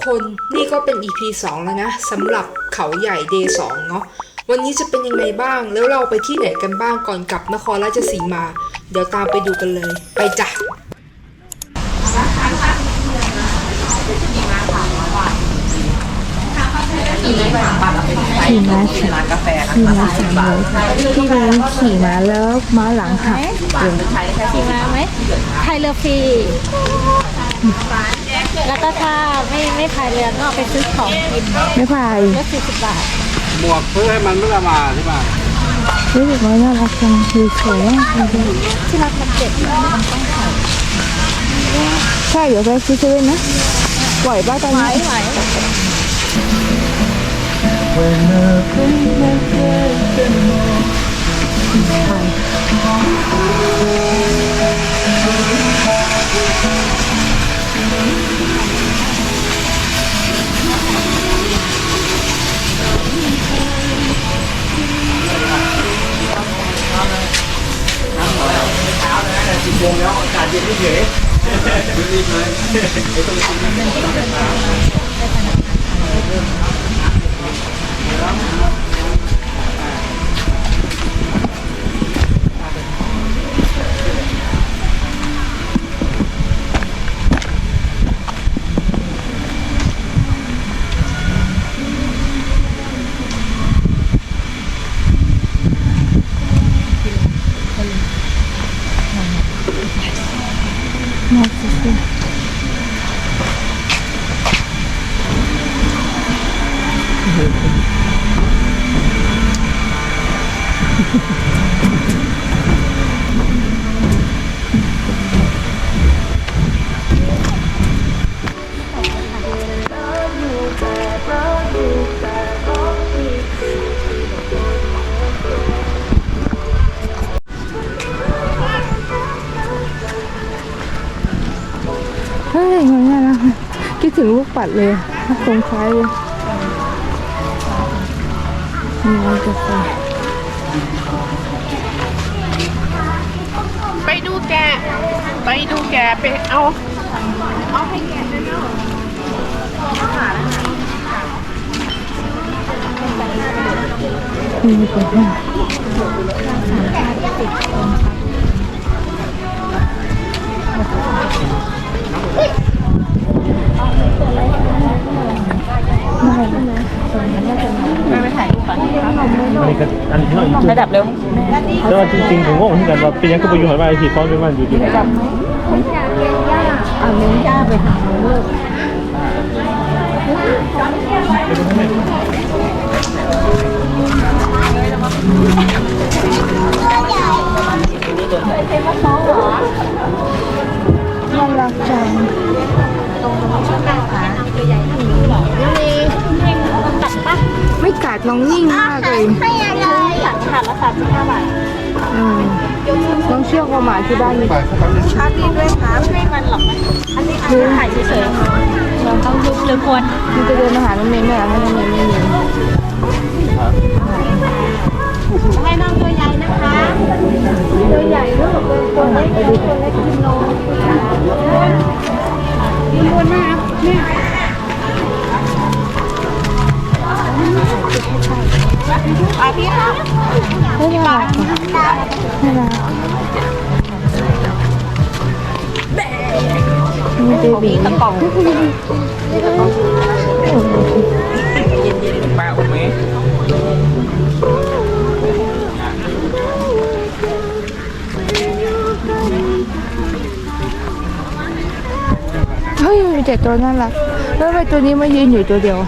ทุกคนนี่ก็เป็น EP 2 แล้วนะสำหรับเขาใหญ่ Day 2เนาะวันนี้จะเป็นยังไงบ้าง แล้วเราไปที่ไหนกันบ้างก่อนกลับนครราชสีมา เดี๋ยวตามไปดูกันเลย ไปจ้ะขี่ม้าขี่ม้าสามร้อยพี่เลี้ยงขี่ม้าแล้วม้าหลังหักขี่ม้าไหมพายเรือฟรี แล้วก็ถ้าไม่ไม่พายเรือก็เอาไปซื้อของกินไม่พายก็สี่สิบบาท หมวกเพื่อให้มันไม่ละมาใช่ป่ะรู้สึกว่าน่ารักจังคือสวยมากเลยที่รักมันเจ็บใช่เดี๋ยวไปซื้อเซเว่นนะปล่อยป้าตอนนี้ไหว น่า เฮ้ยมันน่ารักคิดถึงลูกปัดเลยคงคล้ายเลย มีร้านกาแฟไปดูแกะไปดูแกะไปเอามีกาแฟได้อันนี้ ก็อันที่เราอีกระดับเร็วแล้วจริงๆผมก็เหมือนกันว่าเป็นยังก็ไปอยู่หันมาที่ฟ้องเป็นวันอยู่ดีระดับเอาเนื้อย่าไปหาลูกน่ารักจัง น้องนิ่งมากเลยสั่งขาดละสามสิบห้าบาทอืมน้องเชื่องกว่าหมาที่บ้านนี่ชาดีด้วยค่ะไม่มันหรอกอันนี้คือถ่ายเฉยๆเราต้องยุบหรือควรมันจะเดินมาหาน้องเมย์ไม่อยากให้น้องเมย์ไม่มีให้น้องตัวใหญ่นะคะตัวใหญ่ลูกเป็นคนเล็กตัวเล็กกินนมไปพี่คะไม่น่า รักอะน่ารักมีเบบีกระป๋องปลาอุเมเฮ้ยมีแต่ตัวน่ารักแล้วทำไมตัวนี้มายืนอยู่ตัวเดียว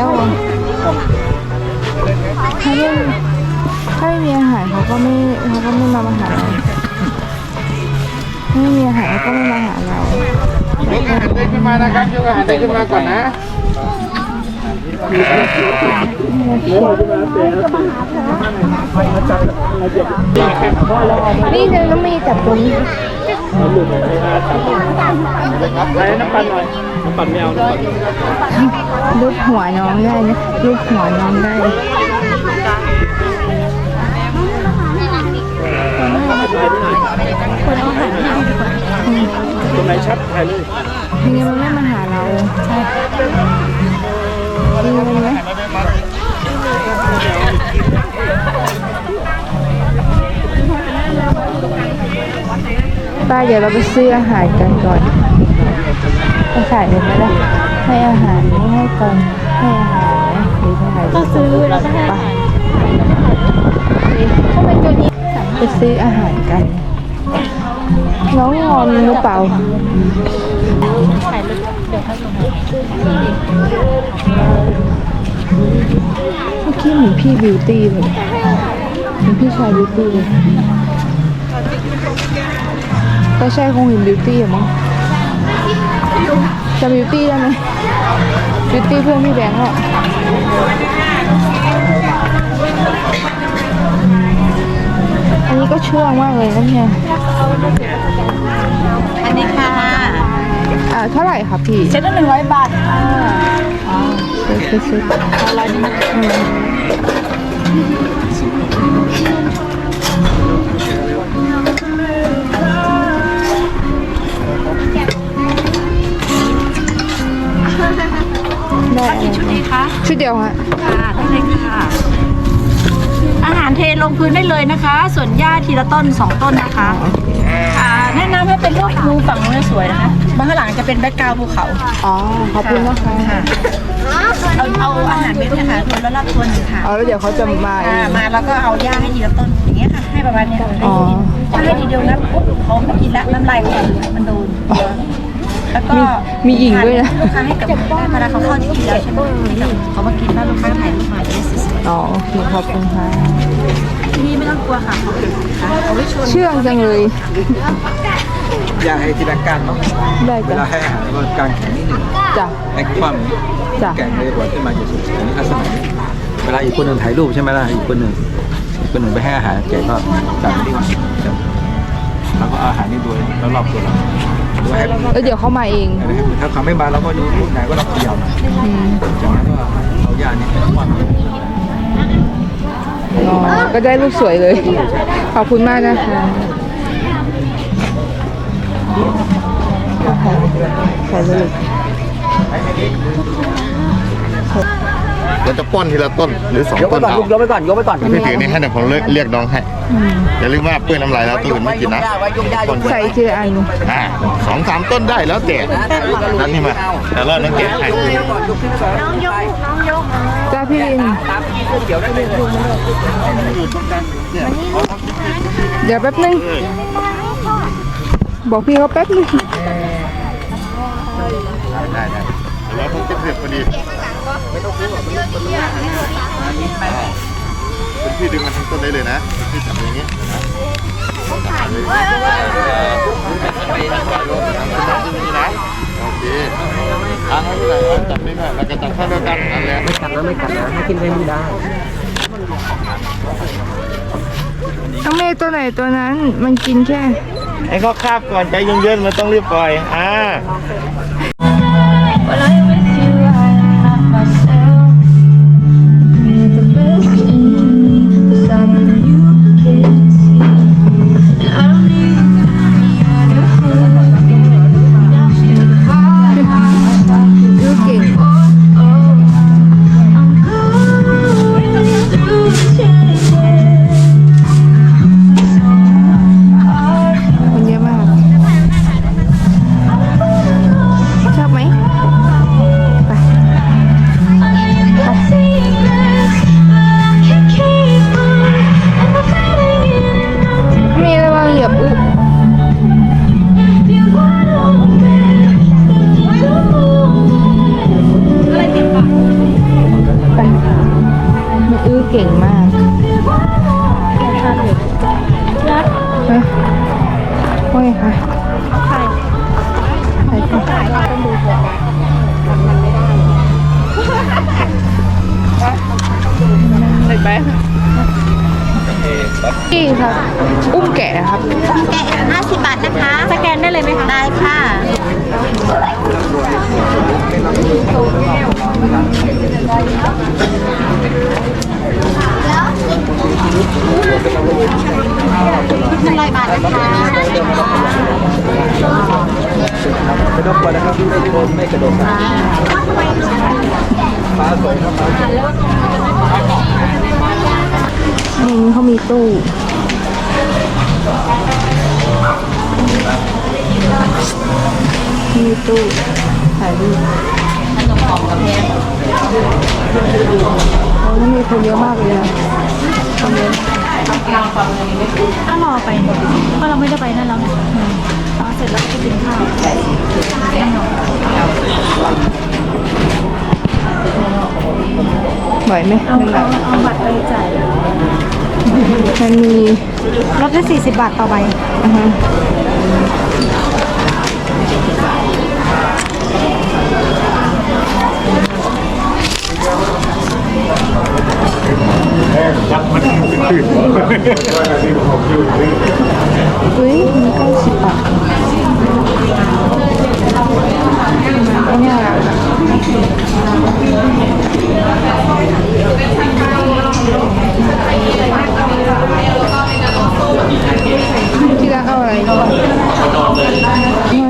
แล้วอะถ้าไม่ถ้าไม่มีอาหารเขาก็ไม่เขาก็ไม่มามาหาเราถ้าไม่มีอาหารเขาก็ไม่มาหาเรายกอาหารเด็กขึ้นมานะครับยกอาหารเด็กขึ้นมาก่อนนะนี่เดี๋ยวน้องมีจับตัวนี้ ใช้น้ำปั่นหน่อยน้ำปั่นไม่เอาน้ำปั่นรูปหัวน้องได้นะรูปหัวน้องได้คนเอาอาหารให้ดีกว่าตรงไหนชัดถ่ายเลยยังไงมันไม่มาหาเราใช่มีไหม ป้าเดี๋ยวเราไปซื้ออาหารกันก่อนไปขายเลยไหมล่ะให้อาหารไม่ให้ก่อนให้อาหารนะหรือให้ก็ซื้อแล้วก็ให้อาหารก็ไปตัวนี้ไปซื้ออาหารกัน น้องงอนหรือเปล่าเมื่อกี้เหมือนพี่บิวตี้เลยเหมือนพี่ชายบิวตี้เลย ก็ใช่คงเห็นบิวตี้อะมั้งจะบิวตี้ได้ไหมบิวตี้เพื่อนพี่แบงค์อะอันนี้ก็ช่วงมากเลยนะเนี่ยอันนี้ค่ะอ่าเท่าไหร่คะพี่เซ็ตละหนึ่งร้อยบาทค่ะซื้อซื้อซื้อร้อยหนึง เดียวฮะค่ะได้เลยค่ะ อาหารเทลงพื้นได้เลยนะคะ ส่วนหญ้าทีละต้นสองต้นนะคะอ่าแนะนำให้เป็นรูปภูฝั่งนู้นสวยนะคะบางข้างหลังจะเป็นแบ็กกราวด์ภูเขา อ๋อขอบคุณนะคะเอาเอาอาหารเม็ดนะคะทวนแล้วรับทวนหนึ่งค่ะเอาแล้วเดี๋ยวเขาจะมาเออ่างมาแล้วก็เอาหญ้าให้ทีละต้นอย่างเงี้ยค่ะให้ประมาณเนี้ยอ๋อถ้าให้ทีเดียวนะปุ๊บเขาไม่กินละน้ำลายเขามันโดนแล้วก็ มีหญิงด้วยนะ ลูกค้าให้กับมือได้เวลาเขาเข้าที่กินแล้วใช่ไหมให้กับเขามากินแล้วลูกค้าถ่ายรูปมาจะได้สวยอ๋อโอเคขอบคุณค่ะๆที่นี่ไม่ต้องกลัวค่ะเขาเป็นค่ะเอาไว้ชวนเชื่องจังเลย อยากให้ทีละการเนาะได้เวจ้ะลาให้อาหารก็การแข็งนิดหนึ่งจ้ะ แอคความจ้ะ แก่งเลยกว่าขึ้นมาจะสุดอันนี้ลักษณะเวลาอีกคนหนึ่งถ่ายรูปใช่ไหมล่ะอีกคนหนึ่งอีกคนหนึ่งไปให้อาหารแกก็จับแล้วก็เอาอาหารนี่ดูแล้วรอบตัวเราดูให้ แล้วเดี๋ยวเขามาเองถ้าเขาไม่มาเราก็ดูรูปไหนก็เราเขย่าอืมจากนั้นก็เอายานี่เป็นความอ๋อก็ได้รูปสวยเลย ขอบคุณมากนะคะใส่เลย เดี๋ยวจะป้อนทีละต้นหรือสองยกไปต้นก่อนเอาลูกยกไปก่อนยกไปก่อนพี่ถือนี่ให้เดี๋ยวผมเรียกเรียกน้องให้อย่าลืมว่าเปื้อนน้ำลายแล้วตัวอื่นไม่กินนะป้อนใส่ทีละอันอ่าสองสามต้นได้แล้วแต่นั่นนี่มาแต่รอดน้องแกะให้จ้าพี่ลินเดี๋ยวแป๊บนึง บอกพี่เขาแป๊บนึงได้ได้แล้วผมจะเผ็ดพอดี เป็นพี่ดึงมันทั้งต้นได้เลยนะพี่จับอย่างนี้นะจับเลยนะโอเคทางนั้นเลยจับไม่ได้แล้วก็จับข้างเดียวกันนั่นแหละไม่กัดนะไม่กัดนะให้กินได้ไม่ได้น้องเมย์ตัวไหนตัวนั้นมันกินแค่ให้เขาคาบก่อนใจเย็นๆมันต้องรีบปล่อยอ่า 500บาทนะคะไม่ต้องกลัวนะครับไม่โดนไม่กระโดดครับฟ้าสวยครับนี่เขามีตู้มีตู้ถ่ายรูปขนมของกาแฟโอ้นี่มีคนเยอะมากเลยนะคนเยอะ ถ้ารอไปเพราะเราไม่ได้ไปนั่นแล้วไงรอเสร็จแล้วก็กินข้าวไหวไหมเอาเอาบัตรไปจ่ายมันมีลดได้40 บาทต่อใบ อือฮะอุ้ยมีเก้าสิบบาทอันเนี้ยที่รักเอาอะไรน้องน่ารัก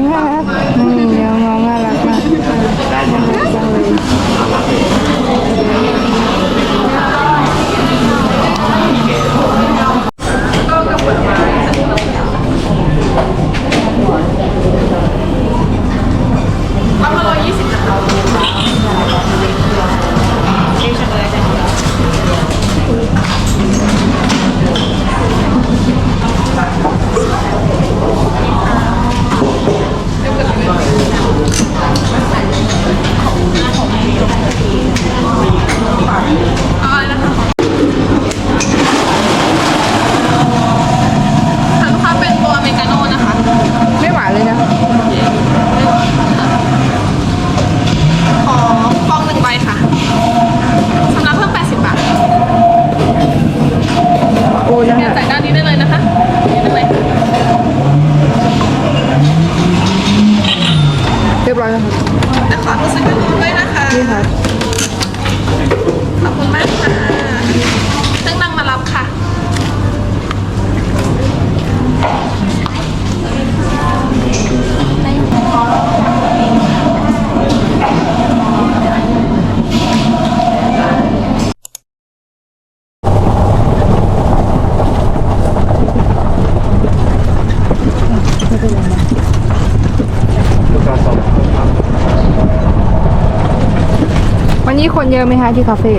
ที่คาเฟ่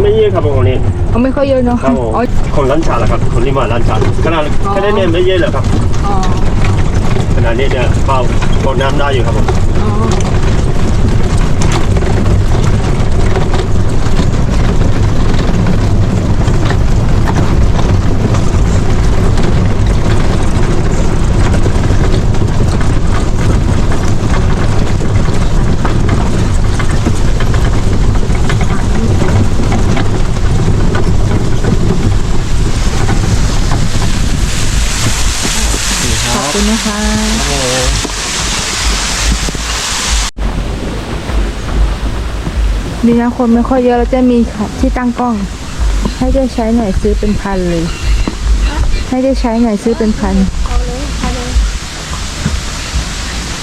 ไม่เยอะครับวันนี้อ๋อไม่ค่อยเยอะเนาะครับผมอ๋อคนร้านชาแหละครับ คนที่มาร้านชาขนาดแค่นี้เนี่ยไม่เยอะเลยครับอ๋อขนาดนี้เนี่ยเปล่าโคนน้ำได้อยู่ครับผม อ๋อ ขอบคุณนะคะ ดีนะคนไม่ค่อยเยอะแล้วจะมีที่ตั้งกล้อง ให้ได้ใช้หน่อยซื้อเป็นพันเลย ให้ได้ใช้หน่อยซื้อเป็นพัน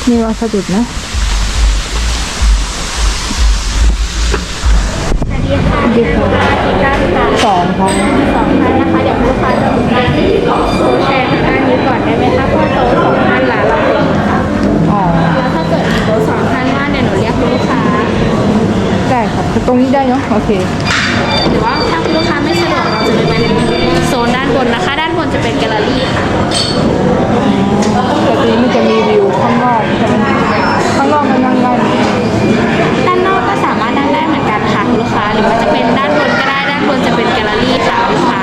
มีวาสะดุดนะสวัสดีค่ะสองค่ะสองท่านนะคะ เดี๋ยวลูกค้าจะโต๊ะแชร์ทางด้านนี้ก่อนได้ไหมคะเพราะว่าโต๊ะสองท่านละเราเต็มค่ะอ๋อแล้วถ้าเกิดมีโต๊ะสองท่านว่างเนี่ยหนูเรียกคุณลูกค้าได้ ค่ะตรงนี้ได้เนาะโอเคหรือว่าถ้าคุณลูกค้าไม่สะดวกเราจะเป็นโซนด้านบนนะคะ ด้านบนจะเป็นแกลเลอรี่ค่ะแต่ตรงนี้มันจะมีวิวข้างนอกใช่ไหมข้างนอกมันนั่งได้ไหมด้านนอกก็สามารถนั่งได้เหมือนกันค่ะคุณลูกค้าหรือว่าจะเป็นด้านบนก็ได้ด้านบนจะเป็นแกลเลอรี่ค่ะคุณลูกค้า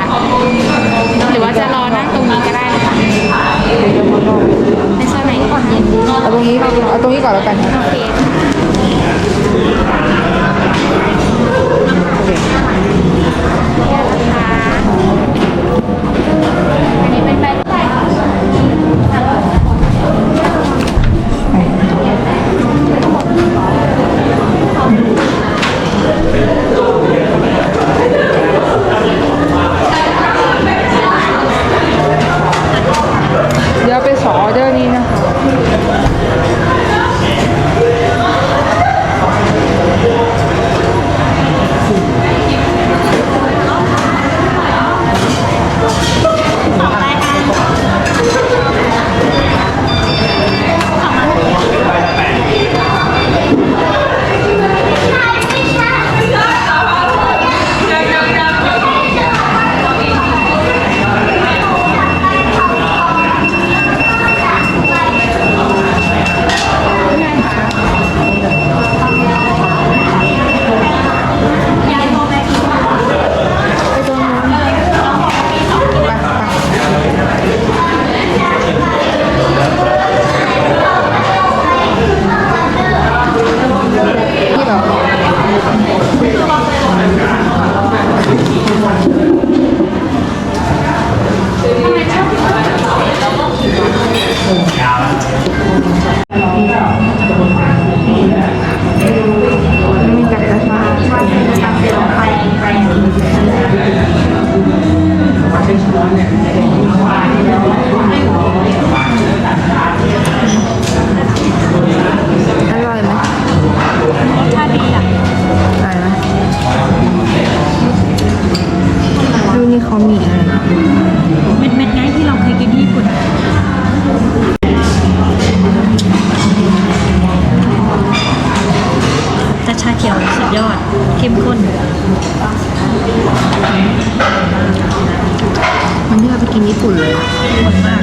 ปุ่นเลยข้นมาก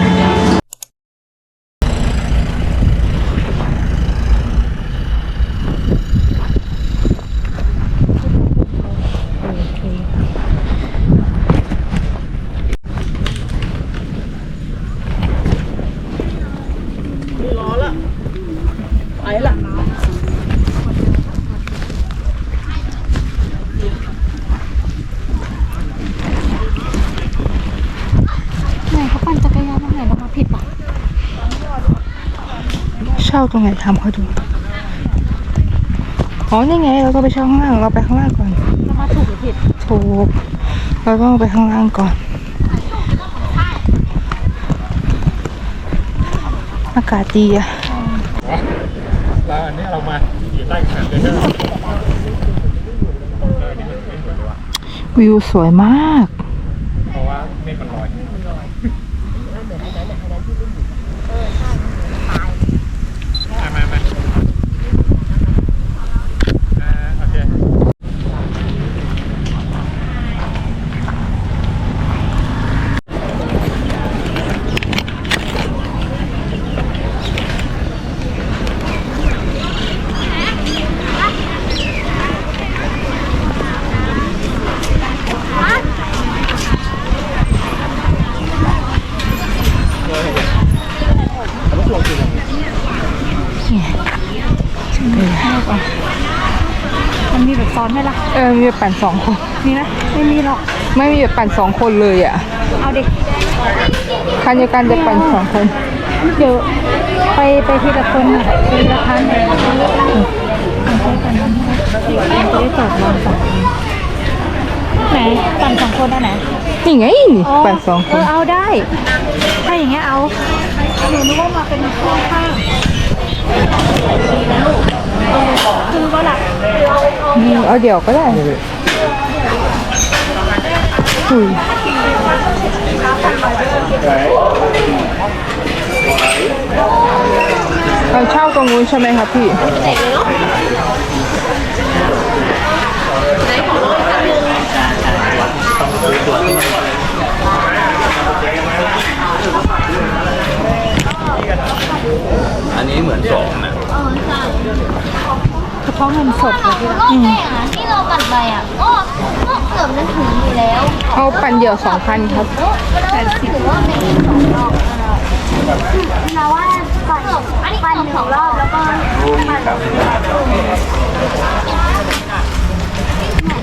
ไหนเขาปั่นจักรยานตรงไหนเรามาผิดปะ เช่าตรงไหน ทำเขาดูอ๋อนี่ไง เราก็ไปเช่าข้างล่าง เราไปข้างล่างก่อนเรามาถูกหรือผิดถูกเราต้องไปข้างล่างก่อน อากาศดีอะแล้วอันนี้เรามาอยู่ใต้แขนเลยใช่ไหมวิวสวยมาก เพราะว่าเมฆมันลอยมามามาอ่าโอเค มันมีแบบซ้อนไหมล่ะ เออมีแบบปั่นสองคนมีไหมไม่มีหรอก ไม่มีแบบปั่นสองคนเลยอะเอาเด็ก คันเดียวกันจะปั่นสองคน เดี๋ยวไปไปทีละคนอะทีละคันเลยจะได้จอดรอสองไหนปั่นสองคนได้ไหนนี่ไงนี่ปั่นสองคเอน อเอาได้ ถ้าอย่างเงี้ยเอาหนูนึกว่ามาเป็นข้างข้างคื อว่าหลักอืมเอาเดี๋ยวก็ได้อุยเราเช่าตรงนู้นใช่ไหมครับพี่อันนี้เหมือนสองนะ เฉพาะเงินสดเลยที่รอบแรกอะที่เราปั่นไปอะก็ก็เกือบจะถึงอยู่แล้วเอาปั่นเดี่ยวสองพันครับแล้วก็ถือว่าเป็นอีกสองรอบเราว่าปั่นปั่นสองรอบแล้วก็ปั่น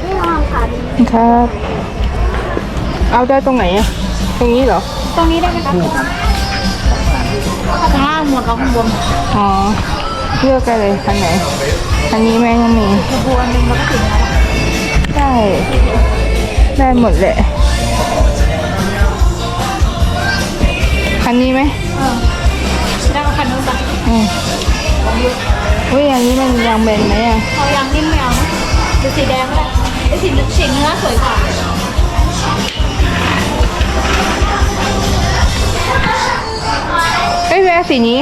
ที่เราทำขาดีครับ เอาได้ตรงไหนอะตรงนี้เหรอ ตรงนี้ได้ไหมคะข้างล่างหมดแล้วข้างบนอ๋อ เลือกกันเลยคันไหน อันนี้แม่ยังมีขบวนหนึ่งแล้วก็ถึงแล้วได้ได้หมดแหละ คันนี้ไหมได้ก็คันนู้นปะอืมอุ้ยอันนี้มันยังเป็นไหมอะเอายางนิ่มไม่เอานะดูสีแดงก็ได้ไอ้สีสีเนื้อสวยกว่าเอ้ยแม่สีนี้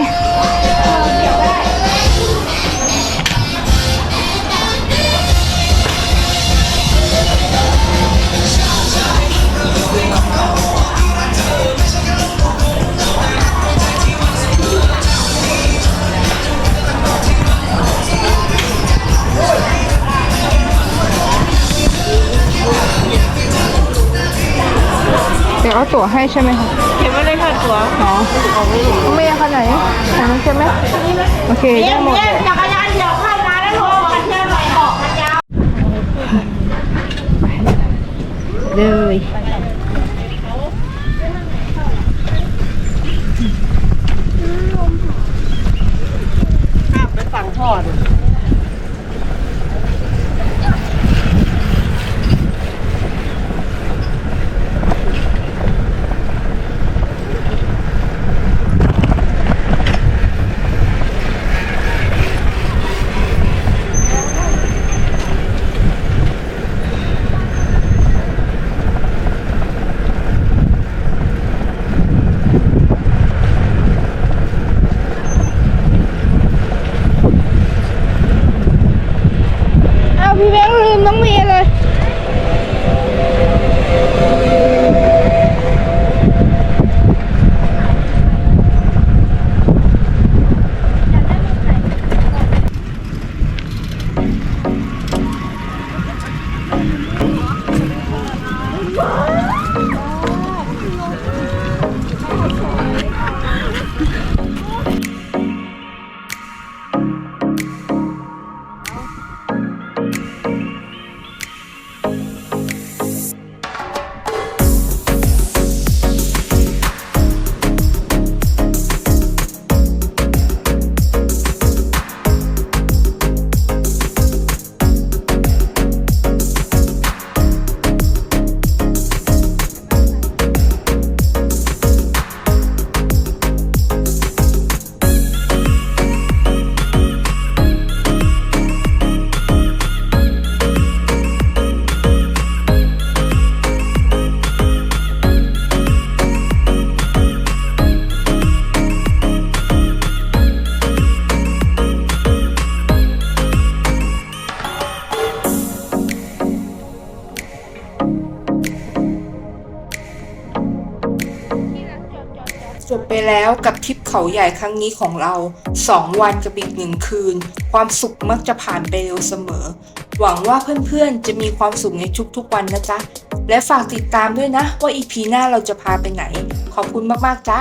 ตั๋วให้ใช่ไหมคะเก็บไว้เลยค่ะตัวอ๋อไม่เอาคันไหนคันนั้นใช่ไหมโอเคได้หมดเลยจักรยานเดี๋ยวเข้ามาแล้วโทรกันเที่ยวหน่อยออกกันยาวเลย แล้วกับทริปเขาใหญ่ครั้งนี้ของเรา 2 วันกับอีกหนึ่งคืน ความสุขมักจะผ่านไปเร็วเสมอ หวังว่าเพื่อนๆ จะมีความสุขในทุกๆวันนะจ๊ะ และฝากติดตามด้วยนะว่าอีพีหน้าเราจะพาไปไหน ขอบคุณมากๆจ้า